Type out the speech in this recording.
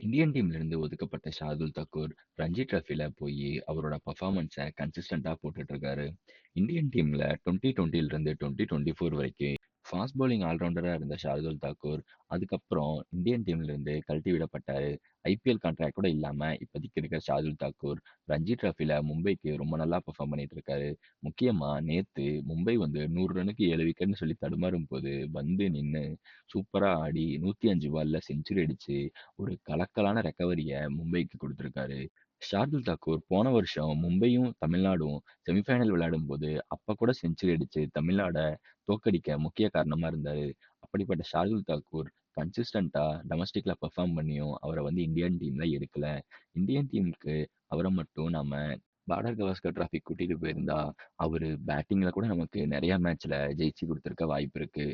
Indian டீம்லேருந்து ஒதுக்கப்பட்ட ஷாதுல் தக்கூர் ரஞ்சி டிராஃபில போயி அவரோட பெர்ஃபார்மன்ஸ கன்சிஸ்டன்ட்டா போட்டுட்டு இருக்காரு. இந்தியன் டீம்ல 2020லிருந்து 2024 வரைக்கும் ஃபாஸ்ட் பவுலிங் ஆல்ரவுண்டராக இருந்த ஷார்துல் தாக்கூர், அதுக்கப்புறம் இந்தியன் டீம்லேருந்து கழட்டி விடப்பட்டார் ஐபிஎல் கான்ட்ராக்ட் கூட இல்லாமல் இப்போதைக்கு இருக்கிற ஷார்துல் தாக்கூர், ரஞ்சி ட்ராஃபியில் மும்பைக்கு ரொம்ப நல்லா பெர்ஃபார்ம் பண்ணிட்டு இருக்காரு. முக்கியமா நேற்று மும்பை வந்து நூறு ரனுக்கு ஏழு விக்கெட்னு சொல்லி தடுமாறும் போது வந்து நின்று சூப்பராக ஆடி நூற்றி அஞ்சு பாலில் செஞ்சுரி அடிச்சு, ஒரு கலக்கலான ரெக்கவரியை மும்பைக்கு கொடுத்துருக்காரு ஷார்துல் தாக்கூர் போன வருஷம் மும்பையும், தமிழ்நாடும் செமிஃபைனல் விளையாடும்போது, அப்போ கூட செஞ்சுரி அடிச்சு தமிழ்நாட தோற்கடிக்க முக்கிய காரணமா இருந்தாரு. அப்படிப்பட்ட ஷார்துல் தாக்கூர் கன்சிஸ்டன்ட்டா டொமஸ்டிக்ல பெர்ஃபார்ம் பண்ணியும், அவர வந்து இந்தியன் டீம்ல எடுக்கல. இந்தியன் டீமுக்கு அவர மட்டும் நாம பார்டர் கவாஸ்கர் டிராஃபிக்கு கூட்டிட்டு போயிருந்தா, அவரு பேட்டிங்ல கூட நமக்கு நெறைய மேட்ச்ல ஜெயிச்சு குடுத்திருக்க வாய்ப்பு இருக்கு.